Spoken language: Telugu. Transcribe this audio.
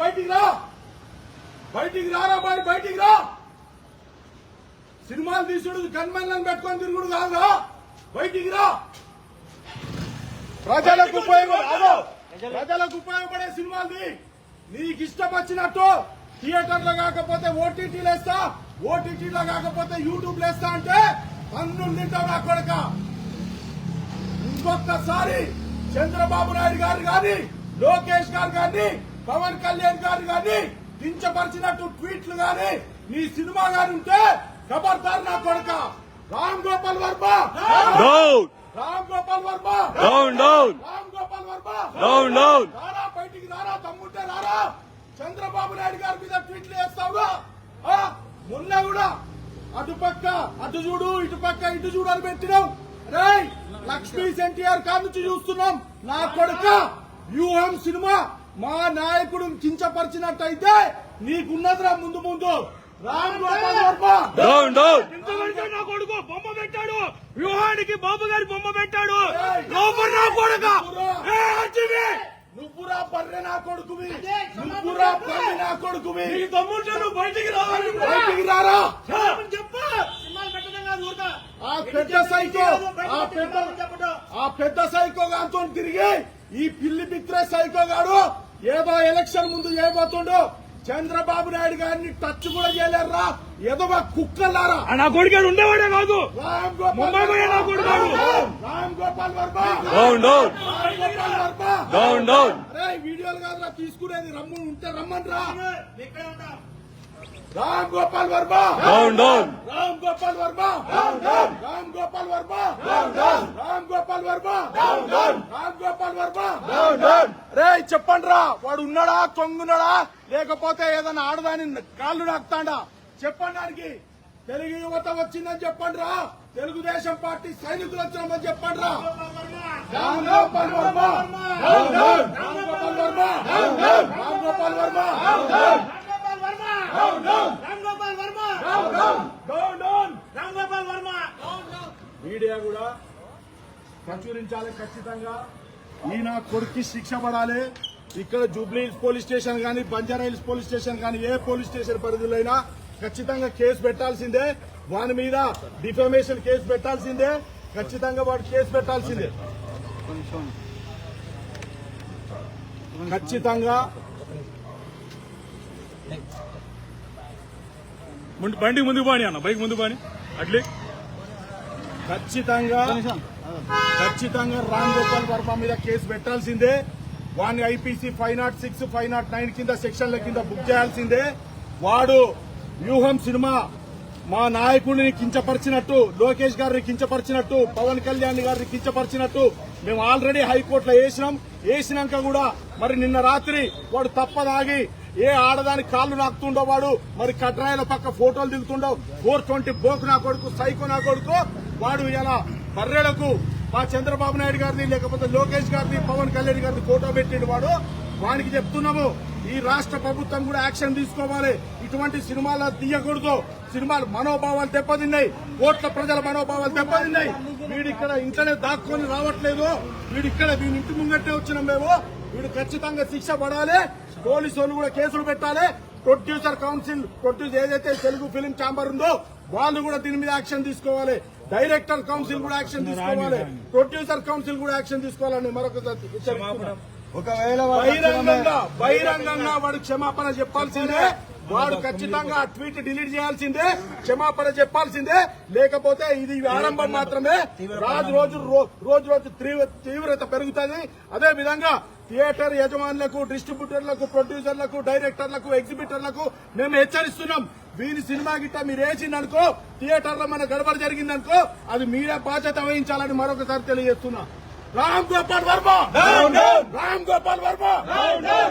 బయటికి రా. బయటికి రారా బాయ్ బయటికి రా. సినిమాలు తీసుడు గన్మెన్లను పెట్టుకొని తిరుగుడు కాదురా. బయటికి రా. ప్రజలకు ప్రజలకు ఉపయోగపడే సినిమాలు నీకు ఇష్టం వచ్చినట్టు థియేటర్లో కాకపోతే ఓటీటీలు వేస్తా ఓటీటీలో కాకపోతే యూట్యూబ్ వేస్తా అంటే పన్నులు తింటావు నా కొడక. ఇంకొకసారి చంద్రబాబు నాయుడు గారు గాని లోకేష్ గారు గాని పవన్ కళ్యాణ్ గారు గాని కించపరిచినట్టు ట్వీట్లు గాని నీ సినిమా గాని ఉంటే ఖబర్దార్ నా కొడక. Ram Gopal Varma. Ram Gopal Varma. Down down Ram Gopal Varma. Down down రారా బయటికి రారా తమ్ముంటే రారా. చంద్రబాబు నాయుడు గారి మీద ట్వీట్లు వేస్తావుగా ఆ? మొన్న కూడా అటుపక్క అటు చూడు ఇటు పక్క ఇటు చూడు అని పెట్టినావు. రేయ్ లక్ష్మీ ఎన్టీఆర్ కాడ నుంచి చూస్తున్నాం. నా కొడుక వ్యూహం సినిమా. మా నాయకుడు కించపరిచినట్టయితే నీకున్నదిరా ముందు ముందు. నా కొడుకు బొమ్మ పెట్టాడు. వ్యూహానికి బాబు గారి బొమ్మ పెట్టాడు. నా కొడుక. నువ్వురా. బర్రె నా కొడుకువి. నువ్వురా బర్రె నా కొడుకువి. నీ తమ్ముంటే నువ్వు బయటికి రావాలి బయటికి రారా? చెప్పు. ఆ పెద్ద సైకో ఆ పెద్ద ఆ పెద్ద సైకో గాంతో తిరిగి ఈ పిల్లి బిత్రే సైకో గాడు ఏదో ఎలక్షన్ ముందు చేయబోతుండు చంద్రబాబు నాయుడు గారిని టచ్ కూడా చేయలేరురా ఏదో కుక్కలారా నా కొడుకు ఉండేవాడే కాదు. ముంబై పోయే నా. రామ్ గోపాల్ వర్మ. డౌన్ వీడియోలు కాదురా తీసుకునేది. రమ్ము ఉంటే రమ్మని రా. Ram Gopal Varma. Down down Ram Gopal Varma. Ram Gopal Varma. Ram Gopal Varma Ram Gopal Varma రే చెప్పండి రా వాడు ఉన్నాడా తొంగున్నాడా లేకపోతే ఏదైనా ఆడదాని కాళ్ళు నాకుతాడా చెప్పండి దానికి తెలుగు యువత వచ్చిందని చెప్పండి రా తెలుగుదేశం పార్టీ సైనికులు వచ్చినామని చెప్పండి రా Ram Gopal Varma Ram Gopal Varma Ram Gopal Varma down down media కూడా ప్రచురించాలి ఖచ్చితంగా. ఈయన కొడుక్కి శిక్ష పడాలి. ఇక్కడ జూబ్లీ హిల్స్ పోలీస్ స్టేషన్ కానీ బంజారా హిల్స్ పోలీస్ స్టేషన్ కానీ ఏ పోలీస్ స్టేషన్ పరిధిలో అయినా ఖచ్చితంగా కేసు పెట్టాల్సిందే. వాని మీద డిఫమేషన్ కేసు పెట్టాల్సిందే. ఖచ్చితంగా వాడు కేసు పెట్టాల్సిందే. ఖచ్చితంగా. ముందు- బండి ముందు బాని అన్న బైక్ ముందు బాని అట్లే. ఖచ్చితంగా. ఖచ్చితంగా రామ్ గోపాల్ వర్మ మీద కేసు పెట్టాల్సిందే. వాడిని IPC five nought six five nought nine కింద సెక్షన్ల కింద బుక్ చేయాల్సిందే. వాడు వ్యూహం సినిమా మా నాయకుడిని కించపరిచినట్టు లోకేష్ గారిని కించపరిచినట్టు పవన్ కళ్యాణ్ గారిని కించపరిచినట్టు మేము ఆల్రెడీ హైకోర్టులో వేసినాం. వేసినాక కూడా మరి నిన్న రాత్రి వాడు తప్పదాగి ఏ ఆడదానికి కాళ్ళు నాకుతుండో వాడు మరి కట్రాయల పక్క ఫోటోలు దిగుతుండో ఫోర్ ట్వంటీ బోకు నా కొడుకు సైకో నా కొడుకు వాడు ఇలా బర్రెలకు మా చంద్రబాబు నాయుడు గారిని లేకపోతే లోకేష్ గారిని పవన్ కళ్యాణ్ గారిని ఫోటో పెట్టిన వాడు. వానికి చెప్తున్నాము ఈ రాష్ట్ర ప్రభుత్వం కూడా యాక్షన్ తీసుకోవాలి. ఇటువంటి సినిమాలు తీయకూడదు. సినిమాలు మనోభావాలు దెబ్బతిన్నాయి. కోట్ల ప్రజల మనోభావాలు దెబ్బతిన్నాయి. వీడు ఇక్కడ ఇంట్లోనే దాక్కొని రావట్లేదు. వీడు ఇక్కడ దీని ఇంటి ముంగట్టే వచ్చినాం మేము. వీడు ఖచ్చితంగా శిక్ష పడాలి. పోలీసు వాళ్ళు కూడా కేసులు పెట్టాలి. ప్రొడ్యూసర్ కౌన్సిల్ ప్రొడ్యూస్ ఏదైతే తెలుగు ఫిలిం ఛాంబర్ ఉందో వాళ్ళు కూడా దీని మీద యాక్షన్ తీసుకోవాలి. డైరెక్టర్ కౌన్సిల్ కూడా యాక్షన్ తీసుకోవాలి. ప్రొడ్యూసర్ కౌన్సిల్ కూడా యాక్షన్ తీసుకోవాలని మరొకసారి బహిరంగంగా బహిరంగంగా వాడు క్షమాపణ చెప్పాల్సిందే. వాడు ఖచ్చితంగా ఆ ట్వీట్ డిలీట్ చేయాల్సిందే క్షమాపణ చెప్పాల్సిందే. లేకపోతే ఇది ఆరంభం మాత్రమే. రాజు రోజు రోజు రోజు తీవ్ర- తీవ్రత పెరుగుతుంది. అదే విధంగా థియేటర్ యజమానులకు డిస్ట్రిబ్యూటర్లకు ప్రొడ్యూసర్లకు డైరెక్టర్లకు ఎగ్జిబిటర్లకు మేము హెచ్చరిస్తున్నాం. వీరి సినిమా గిట్ట మీరు వేసిందనుకో థియేటర్లో మన గడబడ జరిగిందనుకో అది మీరే బాధ్యత వహించాలని మరొకసారి తెలియజేస్తున్నా. రామ్ గోపాల్ వర్మ! రామ్ గోపాల్ వర్మ!